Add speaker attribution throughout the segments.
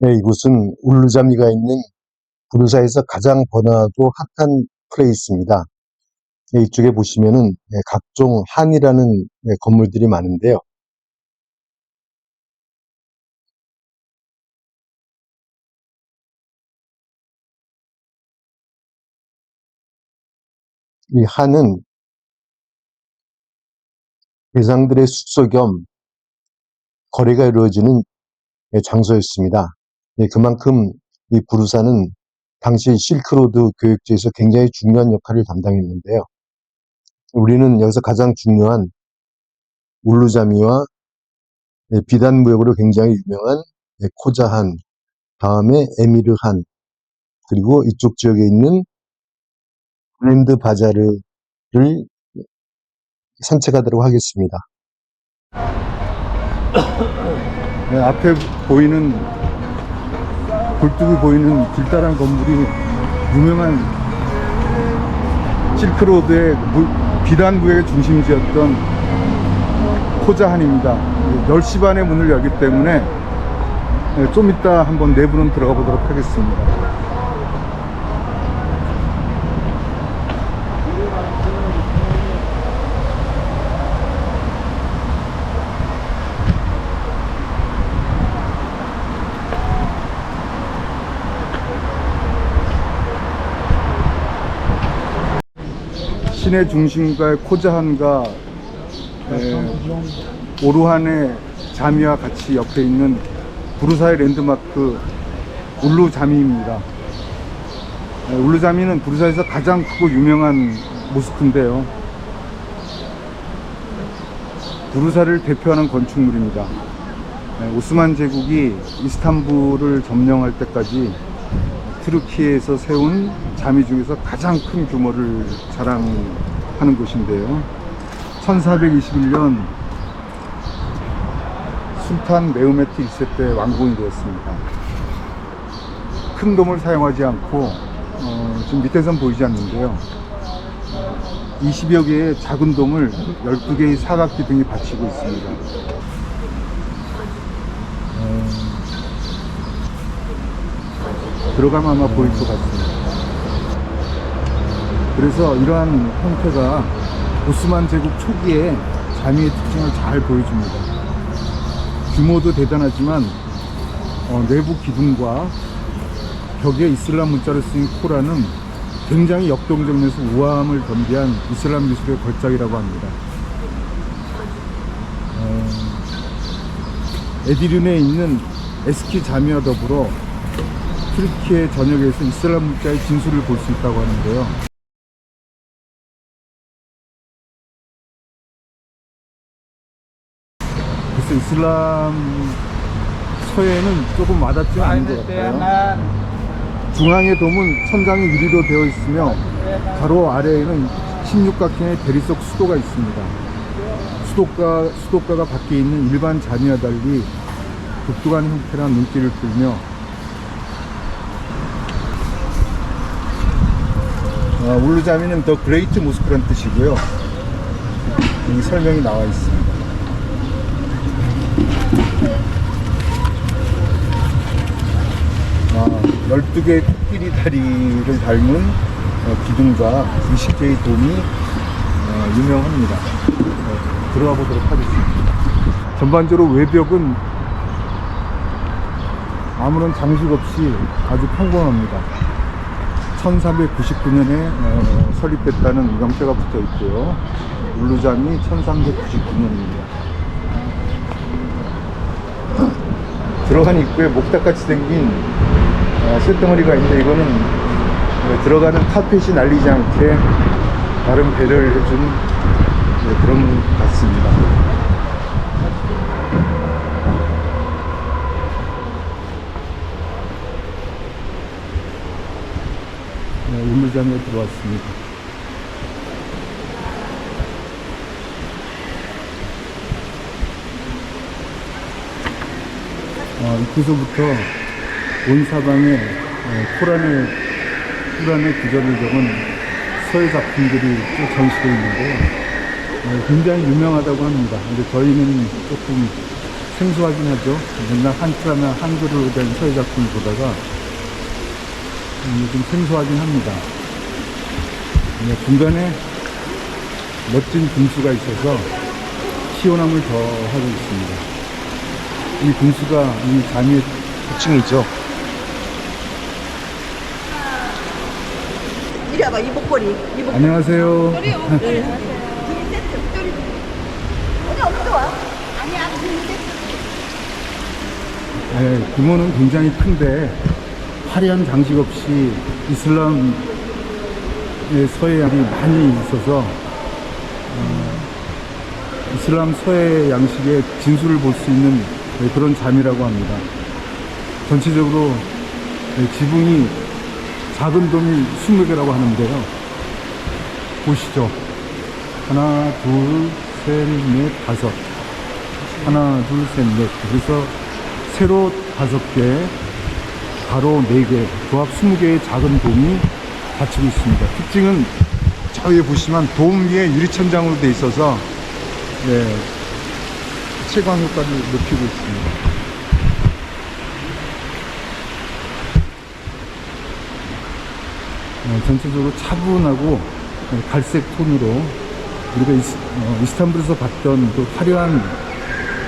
Speaker 1: 네, 이곳은 울루자미가 있는 부르사에서 가장 번화하고 핫한 플레이스입니다. 네, 이쪽에 보시면은 네, 각종 한이라는 네, 건물들이 많은데요. 이 한은 대상들의 숙소 겸 거래가 이루어지는 네, 장소였습니다. 네, 그만큼 이 부르사는 당시 실크로드 교역지에서 굉장히 중요한 역할을 담당했는데요. 우리는 여기서 가장 중요한 울루자미와 네, 비단 무역으로 굉장히 유명한 네, 코자한, 다음에 에미르한, 그리고 이쪽 지역에 있는 그랜드 바자르를 산책하도록 하겠습니다.
Speaker 2: 네, 앞에 보이는 굴뚝이 보이는 길다란 건물이 유명한 실크로드의 무- 비단 무역의 중심지였던 코자한입니다. 10시 반에 문을 열기 때문에 네, 좀 이따 한번 내부는 들어가 보도록 하겠습니다. 시내 중심가의 코자한과 에, 오르한의 자미와 같이 옆에 있는 부르사의 랜드마크 울루자미입니다. 에, 울루자미는 부르사에서 가장 크고 유명한 모스크인데요. 부르사를 대표하는 건축물입니다. 에, 오스만 제국이 이스탄불을 점령할 때까지 트르키에서 세운 자미 중에서 가장 큰 규모를 자랑하는 곳인데요. 1421년 술탄 메흐메트 1세 때 완공이 되었습니다. 큰 돔을 사용하지 않고 어, 지금 밑에선 보이지 않는데요. 20여 개의 작은 돔을 12개의 사각기 등이 받치고 있습니다. 들어가면 아마 보일 것 같습니다. 그래서 이러한 형태가 오스만 제국 초기에 자미의 특징을 잘 보여줍니다. 규모도 대단하지만 어, 내부 기둥과 벽에 이슬람 문자를 쓰인 코란은 굉장히 역동적면서 우아함을 겸비한 이슬람 미술의 걸작이라고 합니다. 어, 에디륜에 있는 에스키 자미와 더불어 튀르키예 전역에서 이슬람 문자의 진수를 볼 수 있다고 하는데요. 그래서 이슬람 서예는 조금 와닿지 않은 것 같아요. 중앙의 돔은 천장이 유리로 되어 있으며 가로 아래에는 16각형의 대리석 수도가 있습니다. 수도가, 수도가가 밖에 있는 일반 자미와 달리 독특한 형태란 눈길을 끌며 아, 울루자미는 더 그레이트 모스크란 뜻이고요. 여기 설명이 나와 있습니다. 아, 12개의 코끼리 다리를 닮은 어, 기둥과 20개의 돔이 어, 유명합니다. 어, 들어가 보도록 하겠습니다. 전반적으로 외벽은 아무런 장식 없이 아주 평범합니다. 1399년에 어, 설립됐다는 명패가 붙어 있고요. 울루잠이 1399년입니다. 들어간 입구에 목탁같이 생긴 어, 쇳덩어리가 있는데 이거는 어, 들어가는 카펫이 날리지 않게 나름 배려를 해준 네, 그런 것 같습니다. 네, 울루잠에 들어왔습니다. 어, 입구서부터 온 사방에 어, 코란의 코란의 구절을 적은 서예 작품들이 쭉 전시되어 있는데요. 어, 굉장히 유명하다고 합니다. 근데 저희는 조금 생소하긴 하죠. 맨날 한자나 한글로 된 서예 작품을 보다가 음, 좀 생소하긴 합니다. 네, 중간에 멋진 분수가 있어서 시원함을 더하고 있습니다. 이 분수가 이 장의 특징이죠.
Speaker 3: 이리 와봐 이 목걸이 이 목걸이
Speaker 2: 안녕하세요.
Speaker 3: 네. 둘 세트 둘 언니 어떻게 와? 아니야 둘 세트
Speaker 2: 네, 규모는 굉장히 큰데 화려한 장식 없이 이슬람의 서예 양이 많이 있어서 어, 이슬람 서예 양식의 진수를 볼 수 있는 네, 그런 잠이라고 합니다. 전체적으로 네, 지붕이 작은 dom이 20개라고 하는데요. 보시죠. 하나, 둘, 셋, 넷, 다섯. 하나, 둘, 셋, 넷. 그래서 세로 다섯 개, 가로 네 개, 조합 20개의 작은 돔이 갖추고 있습니다. 특징은 저 위에 보시면 돔 위에 유리천장으로 되어 있어서 네, 채광 효과를 높이고 있습니다. 어, 전체적으로 차분하고 어, 갈색 톤으로 우리가 이스, 어, 이스탄불에서 봤던 그 화려한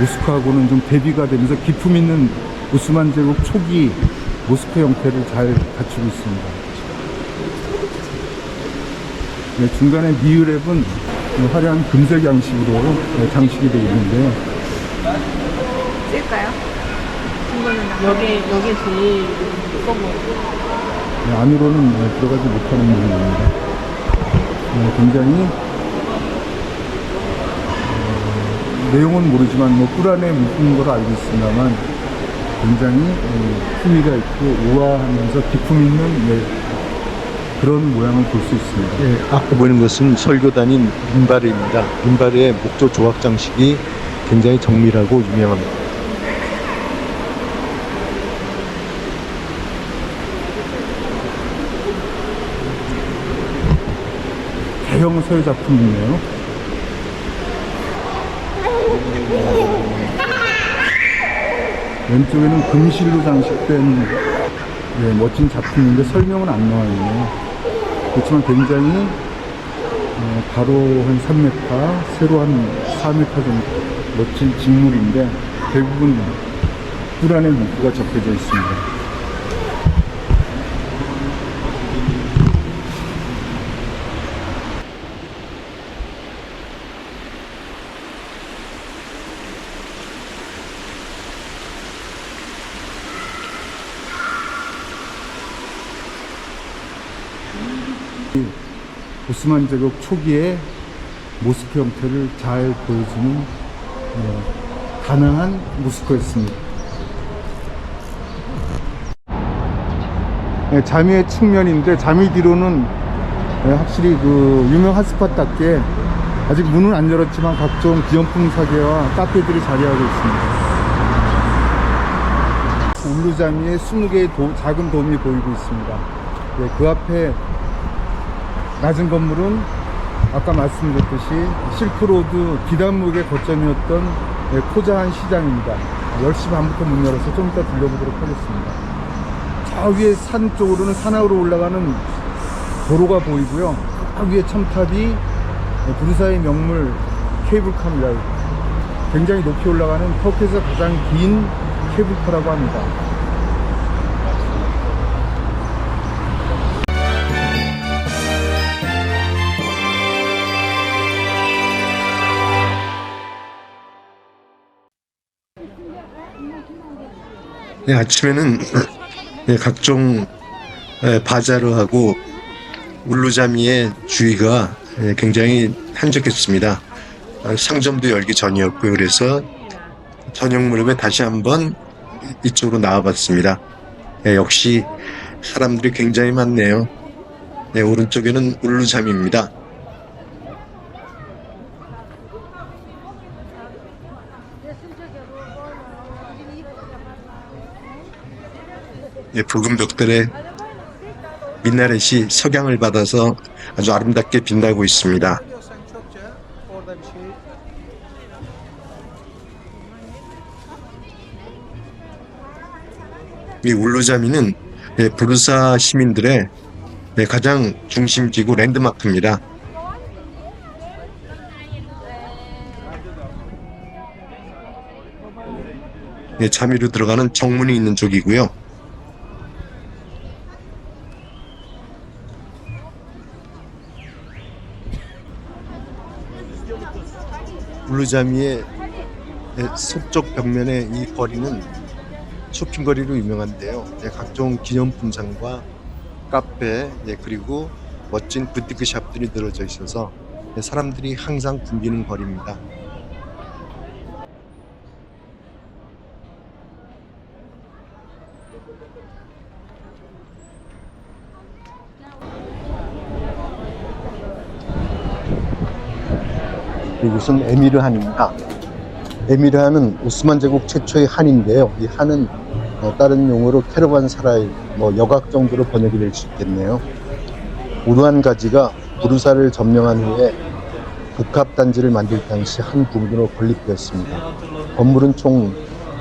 Speaker 2: 모스크하고는 좀 대비가 되면서 기품 있는 오스만 제국 초기 모스크 형태를 잘 갖추고 있습니다. 네, 중간에 미으랩은 화려한 금색 양식으로 네, 장식이 되어 있는데요.
Speaker 3: 쓸까요?
Speaker 4: 여기 여기 제일 예뻐 보여.
Speaker 2: 네, 안으로는 네, 들어가지 못하는 부분입니다. 네, 굉장히 어, 내용은 모르지만 뭐뿔 안에 묶은 걸 알고 있습니다만 굉장히 어, 품위가 있고 우아하면서 기품 있는 네, 그런 모양을 볼 수 있습니다.
Speaker 1: 예, 앞에 보이는 것은 설교단인 민바르입니다. 민바르의 목조 조각 장식이 굉장히 정밀하고 유명합니다.
Speaker 2: 대형 서예 작품이네요. 왼쪽에는 금실로 장식된 네, 멋진 작품인데 설명은 안 나와 있네요. 그렇지만 굉장히 어, 가로 한 3m, 세로 한 4m 정도 멋진 직물인데 대부분 뿔 안에 문구가 적혀져 있습니다. 오스만 제국 초기에 모스크 형태를 잘 보여주는 어, 가능한 모스크였습니다. 네, 자미의 측면인데 자미 뒤로는 네, 확실히 그 유명 핫스팟답게 아직 문은 안 열었지만 각종 기념품 사계와 카페들이 자리하고 있습니다. 울루자미의 20개의 도- 작은 돔이 보이고 있습니다. 네, 그 앞에 낮은 건물은 아까 말씀드렸듯이 실크로드 비단목의 거점이었던 네, 코자한 시장입니다. 10시 반부터 문 열어서 좀 이따 들려보도록 하겠습니다. 저 위에 산 쪽으로는 산하로 올라가는 도로가 보이고요. 저 위에 첨탑이 네, 부르사의 명물 케이블카입니다. 굉장히 높이 올라가는 터키에서 가장 긴 케이블카라고 합니다.
Speaker 1: 네, 아침에는 네, 각종 에, 바자르하고 울루자미의 주의가 예, 굉장히 한적했습니다. 아, 상점도 열기 전이었고요. 그래서 저녁 무렵에 다시 한번 이쪽으로 나와봤습니다. 예, 역시 사람들이 굉장히 많네요. 네, 오른쪽에는 울루잠입니다. 예, 붉은 벽돌에 민나렛이 석양을 받아서 아주 아름답게 빛나고 있습니다. 이 울루자미는 예, 부르사 시민들의 예, 가장 중심지구 랜드마크입니다. 예, 자미로 들어가는 정문이 있는 쪽이고요. 울루자미의 예, 서쪽 벽면의 이 거리는 쇼핑거리로 유명한데요. 예, 각종 기념품상과 카페 예, 그리고 멋진 부티크 샵들이 늘어져 있어서 예, 사람들이 항상 붐비는 거리입니다. 이곳은 에미르한입니다. 에미르한은 오스만 제국 최초의 한인데요. 이 한은 어, 다른 용어로 캐러반 사라이, 뭐 여각 정도로 번역이 될 수 있겠네요. 우르한 가지가 부르사를 점령한 후에 복합 단지를 만들 당시 한 부분으로 건립되었습니다. 건물은 총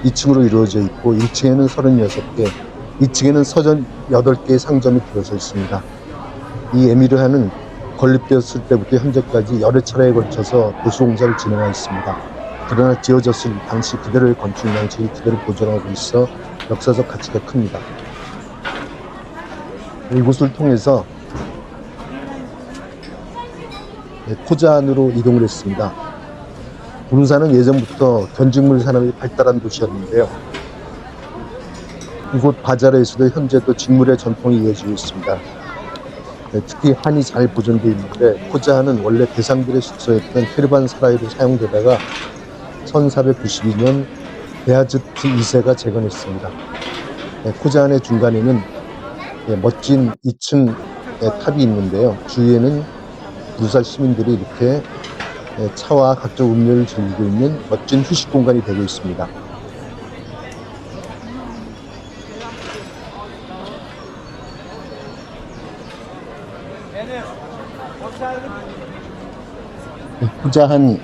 Speaker 1: 2층으로 이루어져 있고 1층에는 36개, 2층에는 서전 8개의 상점이 들어서 있습니다. 이 에미르한은 건립되었을 때부터 현재까지 여러 차례에 걸쳐서 도시공사를 진행하였습니다. 그러나 지어졌을 당시 그대로의 건축 양식을 그대로 보존하고 있어 역사적 가치가 큽니다. 이곳을 통해서 네, 코자안으로 이동을 했습니다. 부르사는 예전부터 견직물 산업이 발달한 도시였는데요. 이곳 바자르에서도 현재도 직물의 전통이 이어지고 있습니다. 네, 특히 한이 잘 보존되어 있는데 코자안은 원래 대상들의 숙소였던 헤르반 사라이로 사용되다가 1492년 베아즈트 2세가 재건했습니다. 네, 코자안의 중간에는 네, 멋진 2층 탑이 있는데요. 주위에는 부사 시민들이 이렇게 네, 차와 각종 음료를 즐기고 있는 멋진 휴식 공간이 되고 있습니다. 후자한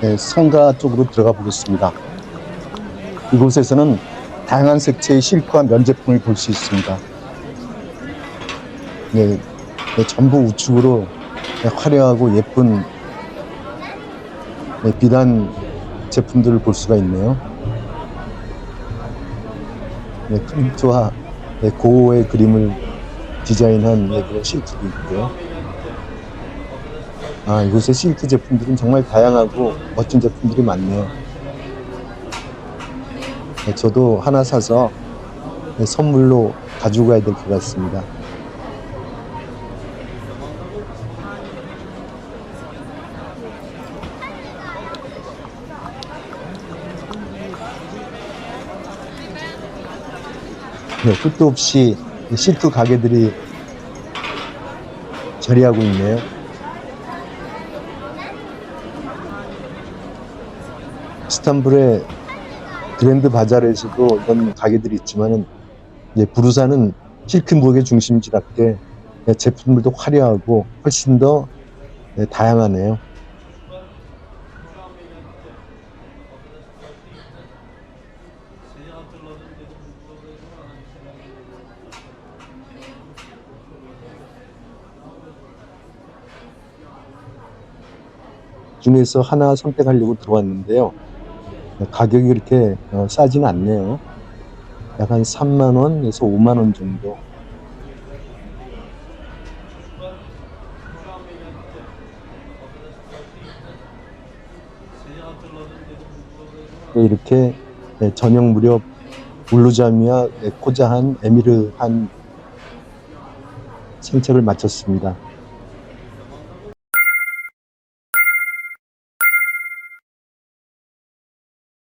Speaker 1: 네, 성가 쪽으로 들어가 보겠습니다. 이곳에서는 다양한 색채의 실크와 면제품을 볼 수 있습니다. 네, 네, 전부 우측으로 네, 화려하고 예쁜 네, 비단 제품들을 볼 수가 있네요. 네, 프린트와 네, 고의 그림을 디자인한 네, 그런 실크도 있고요. 아, 이곳의 실크 제품들은 정말 다양하고 멋진 제품들이 많네요. 네, 저도 하나 사서 네, 선물로 가지고 가야 될 것 같습니다. 네, 끝도 없이 이 실크 가게들이 자리하고 있네요. 이스탄불의 그랜드 바자르에서도 이런 가게들이 있지만은 이제 부르사는 실크 무역의 중심지답게 네, 제품들도 화려하고 훨씬 더 네, 다양하네요. 중에서 하나 선택하려고 들어왔는데요. 가격이 그렇게 어, 싸지는 않네요. 약 한 3만 원에서 5만 원 정도. 네, 이렇게 네, 저녁 무렵 울루자미와 네, 코자한 에미르한 산책을 마쳤습니다.